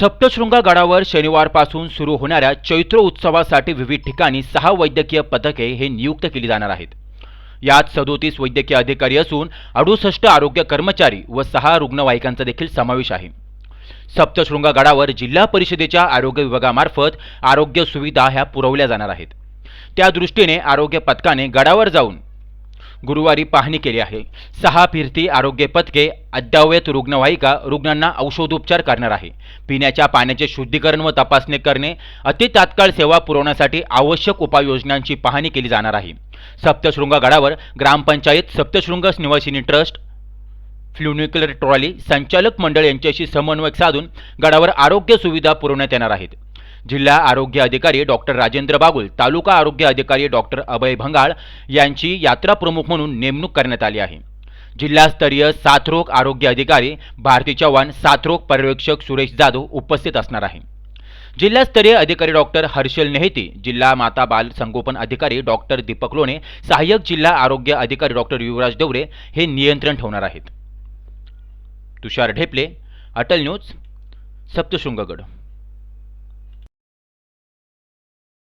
सप्तशृंगा गडावर शनिवारपासून सुरू होणाऱ्या चैत्र उत्सवासाठी विविध ठिकाणी सहा वैद्यकीय पथके हे नियुक्त केली जाणार आहेत. यात सदोतीस वैद्यकीय अधिकारी असून अडुसष्ट आरोग्य कर्मचारी व सहा रुग्णवाहिकांचा देखील समावेश आहे. सप्तशृंगा गडावर जिल्हा परिषदेच्या आरोग्य विभागामार्फत आरोग्य सुविधा ह्या पुरवल्या जाणार आहेत. त्या दृष्टीने आरोग्य पथकाने गडावर जाऊन गुरुवारी पाहणी केली आहे. सहा फिरती आरोग्य पथके अद्ययावत रुग्णवाहिका रुग्णांना औषधोपचार करणार आहे. पिण्याच्या पाण्याचे शुद्धीकरण व तपासणी करणे अति तात्काळ सेवा पुरवण्यासाठी आवश्यक उपाययोजनांची पाहणी केली जाणार आहे. सप्तशृंग गडावर ग्रामपंचायत Saptashrung Nivasini trust funicular trolley संचालक मंडळ यांच्याशी समन्वय साधून गडावर आरोग्य सुविधा पुरवण्यात येणार आहेत. जिल्हा आरोग्य अधिकारी डॉक्टर राजेंद्र बागुल तालुका आरोग्य अधिकारी डॉक्टर अभय भंगाळ यांची यात्रा प्रमुख म्हणून नेमणूक करण्यात आली आहे. जिल्हास्तरीय साथरोग आरोग्य अधिकारी भारती चव्हाण साथरोग पर्यवेक्षक सुरेश जाधव उपस्थित असणार आहे. जिल्हास्तरीय अधिकारी डॉक्टर हर्षल नेहती जिल्हा माता बाल संगोपन अधिकारी डॉक्टर दीपक लोणे सहाय्यक जिल्हा आरोग्य अधिकारी डॉक्टर युवराज डवरे हे नियंत्रण ठेवणार आहेत. तुषार ढेपले अटल न्यूज सप्तशृंगगड.